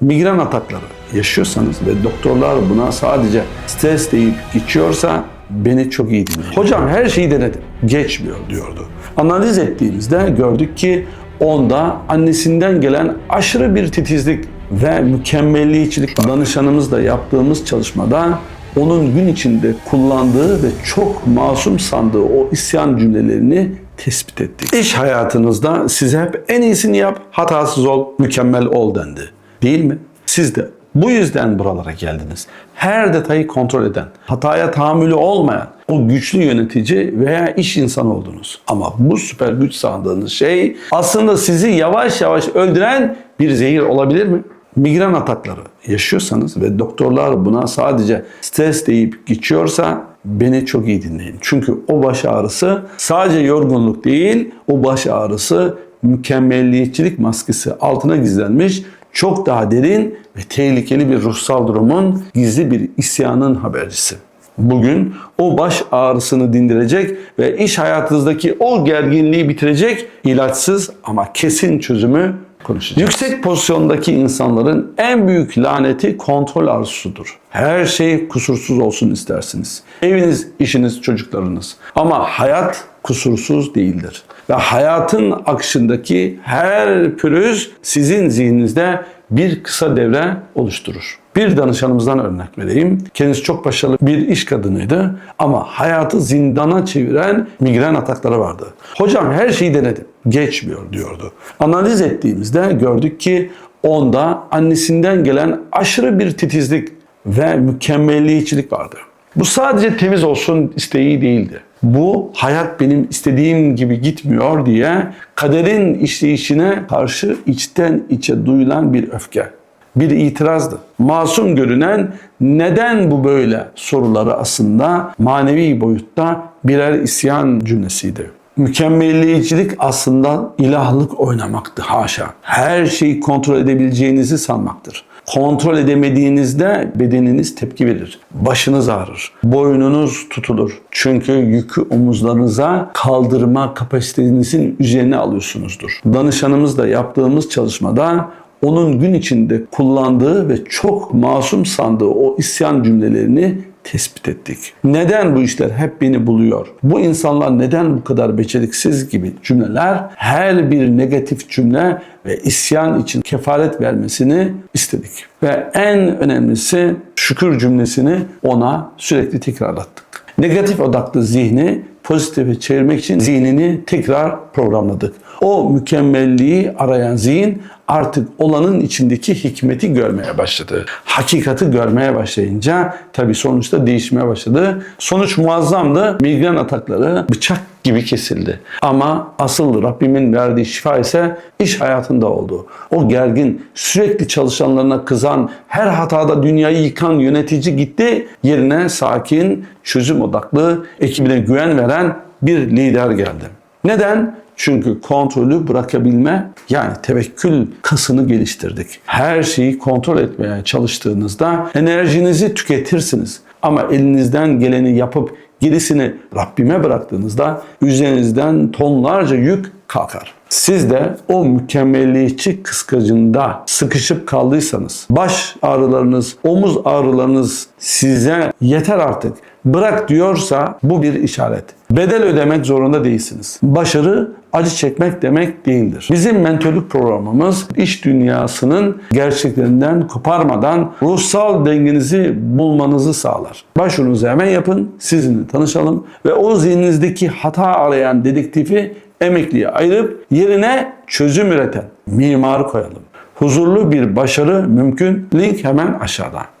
Migren atakları yaşıyorsanız ve doktorlar buna sadece stres deyip geçiyorsa beni çok iyi dinleyin. Hocam her şeyi denedim. Geçmiyor diyordu. Analiz ettiğimizde gördük ki onda annesinden gelen aşırı bir titizlik ve mükemmelliyetçilik. Danışanımızla yaptığımız çalışmada onun gün içinde kullandığı ve çok masum sandığı o isyan cümlelerini tespit ettik. İş hayatınızda size hep en iyisini yap, hatasız ol, mükemmel ol dendi. Değil mi? Siz de bu yüzden buralara geldiniz. Her detayı kontrol eden, hataya tahammülü olmayan o güçlü yönetici veya iş insanı oldunuz. Ama bu süper güç sandığınız şey aslında sizi yavaş yavaş öldüren bir zehir olabilir mi? Migren atakları yaşıyorsanız ve doktorlar buna sadece stres deyip geçiyorsa beni çok iyi dinleyin. Çünkü o baş ağrısı sadece yorgunluk değil, o baş ağrısı mükemmelliyetçilik maskesi altına gizlenmiş çok daha derin ve tehlikeli bir ruhsal durumun gizli bir isyanın habercisi. Bugün o baş ağrısını dindirecek ve iş hayatınızdaki o gerginliği bitirecek ilaçsız ama kesin çözümü konuşacağız. Yüksek pozisyondaki insanların en büyük laneti kontrol arzusudur. Her şey kusursuz olsun istersiniz. Eviniz, işiniz, çocuklarınız. Ama hayat kusursuz değildir. Ve hayatın akışındaki her pürüz sizin zihninizde bir kısa devre oluşturur. Bir danışanımızdan örnek vereyim. Kendisi çok başarılı bir iş kadınıydı ama hayatı zindana çeviren migren atakları vardı. Hocam her şeyi denedim. Geçmiyor diyordu. Analiz ettiğimizde gördük ki onda annesinden gelen aşırı bir titizlik ve mükemmelliyetçilik vardı. Bu sadece temiz olsun isteği değildi. Bu hayat benim istediğim gibi gitmiyor diye kaderin işleyişine karşı içten içe duyulan bir öfke. Bir itirazdı. Masum görünen neden bu böyle soruları aslında manevi boyutta birer isyan cümlesiydi. Mükemmelliyetçilik aslında ilahlık oynamaktı haşa. Her şeyi kontrol edebileceğinizi sanmaktır. Kontrol edemediğinizde bedeniniz tepki verir. Başınız ağrır. Boynunuz tutulur. Çünkü yükü omuzlarınıza kaldırma kapasitenizin üzerine alıyorsunuzdur. Danışanımızla yaptığımız çalışmada onun gün içinde kullandığı ve çok masum sandığı o isyan cümlelerini tespit ettik. Neden bu işler hep beni buluyor? Bu insanlar neden bu kadar beceriksiz gibi cümleler her bir negatif cümle ve isyan için kefaret vermesini istedik. Ve en önemlisi şükür cümlesini ona sürekli tekrarlattık. Negatif odaklı zihni pozitife çevirmek için zihnini tekrar programladık. O mükemmelliği arayan zihin artık olanın içindeki hikmeti görmeye başladı. Hakikati görmeye başlayınca tabii sonuçta değişmeye başladı. Sonuç muazzamdı. Migren atakları bıçak gibi kesildi. Ama asıl Rabbimin verdiği şifa ise iş hayatında oldu. O gergin, sürekli çalışanlarına kızan, her hatada dünyayı yıkan yönetici gitti. Yerine sakin, çözüm odaklı, ekibine güven veren bir lider geldi. Neden? Çünkü kontrolü bırakabilme yani tevekkül kasını geliştirdik. Her şeyi kontrol etmeye çalıştığınızda enerjinizi tüketirsiniz. Ama elinizden geleni yapıp gerisini Rabbime bıraktığınızda üzerinizden tonlarca yük kalkar. Siz de o mükemmelliyetçi kıskacında sıkışıp kaldıysanız, baş ağrılarınız, omuz ağrılarınız size yeter artık bırak diyorsa bu bir işaret. Bedel ödemek zorunda değilsiniz. Başarı acı çekmek demek değildir. Bizim mentörlük programımız iş dünyasının gerçeklerinden koparmadan ruhsal dengenizi bulmanızı sağlar. Başvurunuzu hemen yapın, sizinle tanışalım ve o zihninizdeki hata arayan dedektifi emekliye ayırıp yerine çözüm üreten mimar koyalım. Huzurlu bir başarı mümkün. Link hemen aşağıda.